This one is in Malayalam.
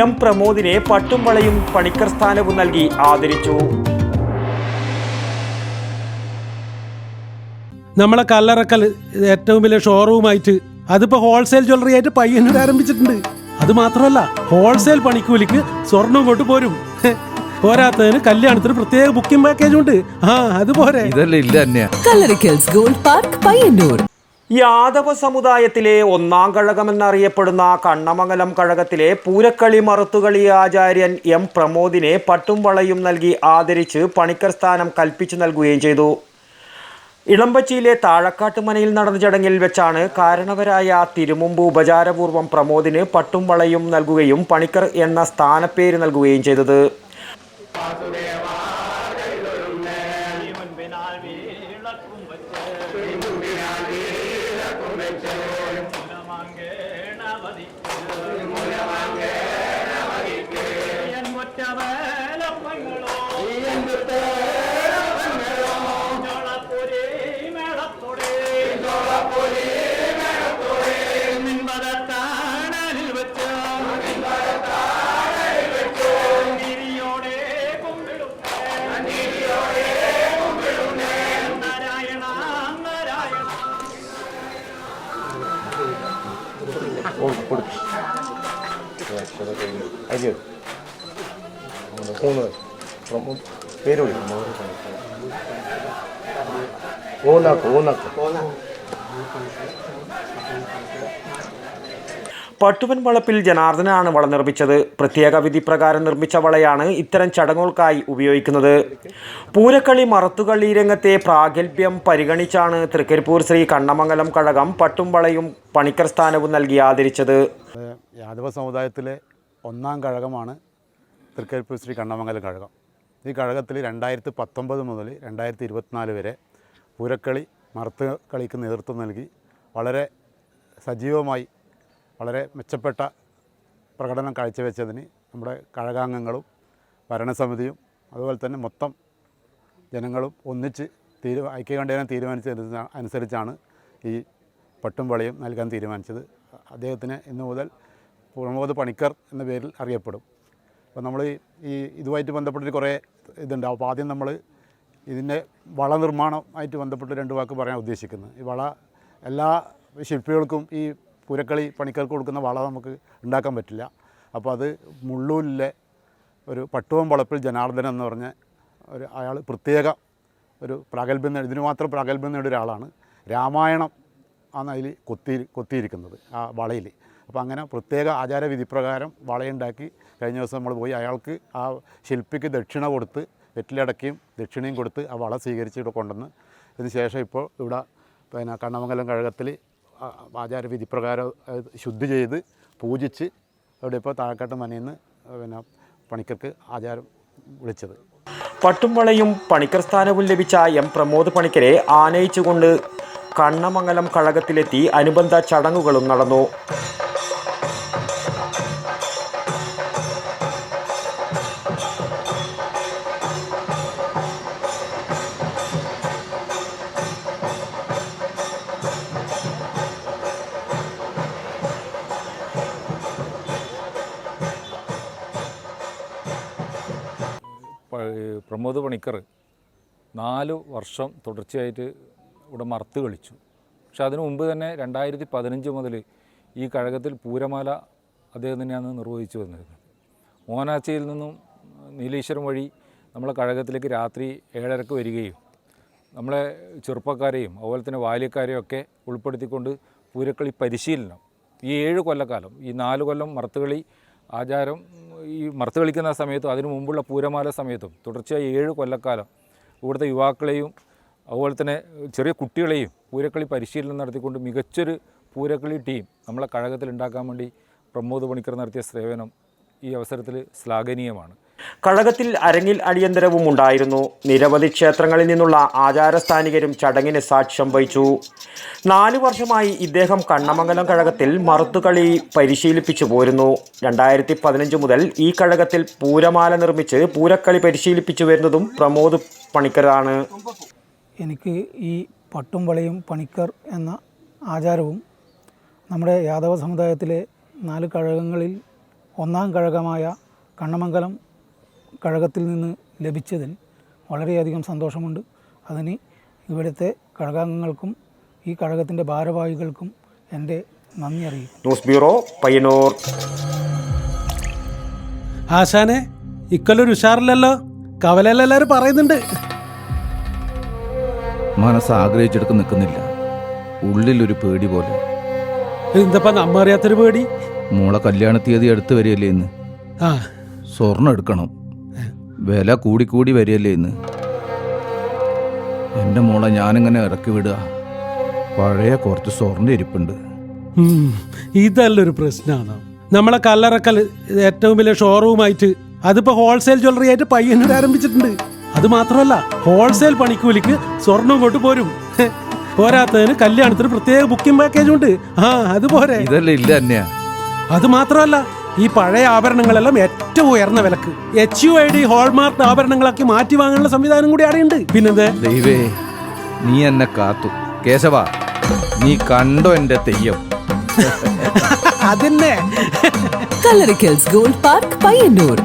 എം പ്രമോദിനെ പട്ടും വളയും പണിക്കർ സ്ഥാനവും നൽകി ആദരിച്ചു. നമ്മളെ കല്ലറക്കൽ ഏറ്റവും വലിയ ഷോറൂമായിട്ട് അതിപ്പോ ഹോൾസെയിൽ ജ്വല്ലറി ആയിട്ട് പയ്യന്നൂർ ആരംഭിച്ചിട്ടുണ്ട്. അത് മാത്രമല്ല ഹോൾസെയിൽ പണിക്കൂലിക്ക് സ്വർണം കൊണ്ട് പോരും. പോരാത്തതിന് കല്യാണത്തിന് പ്രത്യേക ബുക്കിംഗ് പാക്കേജ് ഉണ്ട്. ആ അത് പോരെ. ഇതല്ലേ ഇല്ല ഗോൾഡ് പാർക്ക് പയ്യന്നൂർ. യാദവ സമുദായത്തിലെ ഒന്നാം കഴകമെന്നറിയപ്പെടുന്ന കണ്ണമംഗലം കഴകത്തിലെ പൂരക്കളി മറുത്തുകളി ആചാര്യൻ എം പ്രമോദിനെ പട്ടും വളയും നൽകി ആദരിച്ച് പണിക്കർ സ്ഥാനം കൽപ്പിച്ചു നൽകുകയും ചെയ്തു. ഇളമ്പച്ചിയിലെ താഴക്കാട്ടുമനയിൽ നടന്ന ചടങ്ങിൽ വെച്ചാണ് കാരണവരായ തിരുമുമ്പ് ഉപചാരപൂർവം പ്രമോദിന് പട്ടും വളയും നൽകുകയും പണിക്കർ എന്ന സ്ഥാനപ്പേര് നൽകുകയും ചെയ്തത്. കൊടുക്കും അരിയോ മൂന്ന് പേര് വിളിക്കും ഓനാക്ക് ഓനാക്ക് പട്ടുവൻ വളപ്പിൽ ജനാർദ്ദനാണ് വള നിർമ്മിച്ചത്. പ്രത്യേക വിധി പ്രകാരം നിർമ്മിച്ച വളയാണ് ഇത്തരം ചടങ്ങുകൾക്കായി ഉപയോഗിക്കുന്നത്. പൂരക്കളി മറത്തുകളി രംഗത്തെ പ്രാഗൽഭ്യം പരിഗണിച്ചാണ് തൃക്കരിപ്പൂർ ശ്രീ കണ്ണമംഗലം കഴകം പട്ടും വളയും പണിക്കർ സ്ഥാനവും നൽകി ആദരിച്ചത്. യാദവ സമുദായത്തിലെ ഒന്നാം കഴകമാണ് തൃക്കരിപ്പൂർ ശ്രീ കണ്ണമംഗലം കഴകം. ഈ കഴകത്തിൽ രണ്ടായിരത്തി പത്തൊമ്പത് മുതൽ രണ്ടായിരത്തി ഇരുപത്തിനാല് വരെ പൂരക്കളി മറത്തുകളിക്ക് നേതൃത്വം നൽകി. വളരെ സജീവമായി വളരെ മെച്ചപ്പെട്ട പ്രകടനം കാഴ്ചവെച്ചതിന് നമ്മുടെ കഴകാംഗങ്ങളും ഭരണസമിതിയും അതുപോലെ തന്നെ മൊത്തം ജനങ്ങളും ഒന്നിച്ച് തീരു ഐക്യകണ്ഠേനം തീരുമാനിച്ച അനുസരിച്ചാണ് ഈ പട്ടും വളയും നൽകാൻ തീരുമാനിച്ചത്. അദ്ദേഹത്തിന് ഇന്നു മുതൽ പ്രമോദ് പണിക്കർ എന്ന പേരിൽ അറിയപ്പെടും. അപ്പോൾ നമ്മൾ ഈ ഇതുമായിട്ട് ബന്ധപ്പെട്ടൊരു കുറേ ഇതുണ്ട്. അപ്പോൾ ആദ്യം നമ്മൾ ഇതിന്റെ വള നിർമ്മാണമായിട്ട് ബന്ധപ്പെട്ട് രണ്ട് വാക്ക് പറയാൻ ഉദ്ദേശിക്കുന്നത്. ഈ വള എല്ലാ ശില്പികൾക്കും ഈ പൂരക്കളി പണിക്കാർക്ക് കൊടുക്കുന്ന വള നമുക്ക് ഉണ്ടാക്കാൻ പറ്റില്ല. അപ്പോൾ അത് മുള്ളൂരിലെ ഒരു പട്ടുവം വളപ്പിൽ ജനാർദ്ദനൻ എന്ന് പറഞ്ഞ ഒരു അയാൾ പ്രത്യേക ഒരു പ്രാഗൽഭ്യം ഇതിന് മാത്രം പ്രാഗൽഭ്യം നേടിയ ഒരാളാണ്. രാമായണം ആണ് അതിൽ കൊത്തി കൊത്തിയിരിക്കുന്നത് ആ വളയിൽ. അപ്പോൾ അങ്ങനെ പ്രത്യേക ആചാരവിധി പ്രകാരം വളയുണ്ടാക്കി കഴിഞ്ഞ ദിവസം നമ്മൾ പോയി. അയാൾക്ക് ആ ശില്പിക്ക് ദക്ഷിണ കൊടുത്ത് വെറ്റിലടക്കിയും ദക്ഷിണയും കൊടുത്ത് ആ വള സ്വീകരിച്ച് ഇവിടെ കൊണ്ടുവന്ന്. ഇതിന് ശേഷം ഇപ്പോൾ ഇവിടെ പിന്നെ കണ്ണമംഗലം കഴകത്തിൽ ആചാരവിധി പ്രകാരം ശുദ്ധി ചെയ്ത് പൂജിച്ച് അവിടെ ഇപ്പോൾ താഴെക്കാട്ട് മനയിൽ നിന്ന് പിന്നെ പണിക്കർക്ക് ആചാരം വിളിച്ചത്. പട്ടും വളയും പണിക്കർ സ്ഥാനവും ലഭിച്ച എം പ്രമോദ് പണിക്കരെ ആനയിച്ചുകൊണ്ട് കണ്ണമംഗലം കഴകത്തിലെത്തി അനുബന്ധ ചടങ്ങുകളും നടന്നു. പ്രമോദ് പണിക്കർ നാല് വർഷം തുടർച്ചയായിട്ട് ഇവിടെ മറുത്ത് കളിച്ചു. പക്ഷെ അതിനു മുമ്പ് തന്നെ രണ്ടായിരത്തി പതിനഞ്ച് മുതൽ ഈ കഴകത്തിൽ പൂരമാല അദ്ദേഹം തന്നെയാണ് നിർവഹിച്ചു വന്നിരുന്നത്. മോനാച്ചയിൽ നിന്നും നീലേശ്വരം വഴി നമ്മളെ കഴകത്തിലേക്ക് രാത്രി ഏഴരക്ക് വരികയും നമ്മളെ ചെറുപ്പക്കാരെയും അതുപോലെ തന്നെ ബാല്യക്കാരെയും ഒക്കെ ഉൾപ്പെടുത്തിക്കൊണ്ട് പൂരക്കളി പരിശീലനം ഈ ഏഴ് കൊല്ലക്കാലം ഈ നാല് കൊല്ലം മറുത്തുകളി ആചാരം ഈ മറുത്ത് കളിക്കുന്ന സമയത്തും അതിനു മുമ്പുള്ള പൂരമാല സമയത്തും തുടർച്ചയായി ഏഴ് കൊല്ലക്കാലം ഇവിടുത്തെ യുവാക്കളെയും അതുപോലെ തന്നെ ചെറിയ കുട്ടികളെയും പൂരക്കളി പരിശീലനം നടത്തിക്കൊണ്ട് മികച്ചൊരു പൂരക്കളി ടീം നമ്മളെ കഴകത്തിൽ ഉണ്ടാക്കാൻ വേണ്ടി പ്രമോദ് പണിക്കർ നടത്തിയ സേവനം ഈ അവസരത്തിൽ ശ്ലാഘനീയമാണ്. കഴകത്തിൽ അരങ്ങിൽ അടിയന്തരവും ഉണ്ടായിരുന്നു. നിരവധി ക്ഷേത്രങ്ങളിൽ നിന്നുള്ള ആചാരസ്ഥാനികരും ചടങ്ങിന് സാക്ഷ്യം വഹിച്ചു. നാലു വർഷമായി ഇദ്ദേഹം കണ്ണമംഗലം കഴകത്തിൽ മറുത്തുകളി പരിശീലിപ്പിച്ചു പോരുന്നു. രണ്ടായിരത്തി പതിനഞ്ച് മുതൽ ഈ കഴകത്തിൽ പൂരമാല നിർമ്മിച്ച് പൂരക്കളി പരിശീലിപ്പിച്ചു വരുന്നതും പ്രമോദ് പണിക്കരാണ്. എനിക്ക് ഈ പട്ടും വളയും പണിക്കർ എന്ന ആചാരവും നമ്മുടെ യാദവ സമുദായത്തിലെ നാല് കഴകങ്ങളിൽ ഒന്നാം കഴകമായ കണ്ണമംഗലം കഴകത്തിൽ നിന്ന് ലഭിച്ചതിൽ വളരെയധികം സന്തോഷമുണ്ട്. അതിന് ഇവിടുത്തെ കഴകാംഗങ്ങൾക്കും ഈ കഴകത്തിന്റെ ഭാരവാഹികൾക്കും എന്റെ നന്ദി അറിയിക്കും ന്യൂസ് ബ്യൂറോ പയ്യന്നൂർ. ആശാനെ ഇക്കൊല്ലൊരു ഉഷാറില്ലല്ലോ. കവലയിലെല്ലാവരും പറയുന്നുണ്ട്. മനസ്സ് ആഗ്രഹിച്ചെടുത്ത് നിൽക്കുന്നില്ല. ഉള്ളിലൊരു പേടി പോലെ. എന്തപ്പാ നമ്മ അറിയാത്തൊരു പേടി? മോളെ കല്യാണ തീയതി അടുത്ത് വരികയല്ലേ ഇന്ന്? ആ. സ്വർണം എടുക്കണം. വില കൂടിക്കൂടി വരികയല്ലേ ഇന്ന്? എന്റെ മോളെ ഞാനിങ്ങനെ ഇറക്കി വിടുക. പഴയ കുറച്ച് സ്വർണ ഇരിപ്പുണ്ട്. ഉം, ഇതല്ലൊരു പ്രശ്നമാണ് നമ്മളെ കല്ലറക്കൽ ഏറ്റവും വലിയ ഷോറൂമായിട്ട് അതിപ്പോ ഹോൾസെയിൽ ജ്വല്ലറി ആയിട്ട് പയ്യന്നൂർ ആരംഭിച്ചിട്ടുണ്ട്. അത് മാത്രമല്ല ഹോൾസെയിൽ പണിക്കൂലിക്ക് സ്വർണം കൊണ്ട് പോരും. ഹെ, പോരാത്തതിന് കല്യാണത്തിന് പ്രത്യേക ബുക്കിംഗ് പാക്കേജ് ഉണ്ട് ആ അത് അതുപോലെ ഇതല്ല ഇല്ല തന്നെയാ അത് മാത്രമല്ല ഈ പഴയ ആഭരണങ്ങളെല്ലാം ഏറ്റവും ഉയർന്ന വിലക്ക്. H U I D hallmark ആഭരണങ്ങളാക്കി മാറ്റി വാങ്ങാനുള്ള സംവിധാനം കൂടി അവിടെയുണ്ട്. പിന്നെന്ത്? ദൈവേ നീ എന്നെ കാത്തു. കേശവ നീ കണ്ടോ എന്റെ തെയ്യം? അതന്നെ. Kallarickals gold park Payyanur.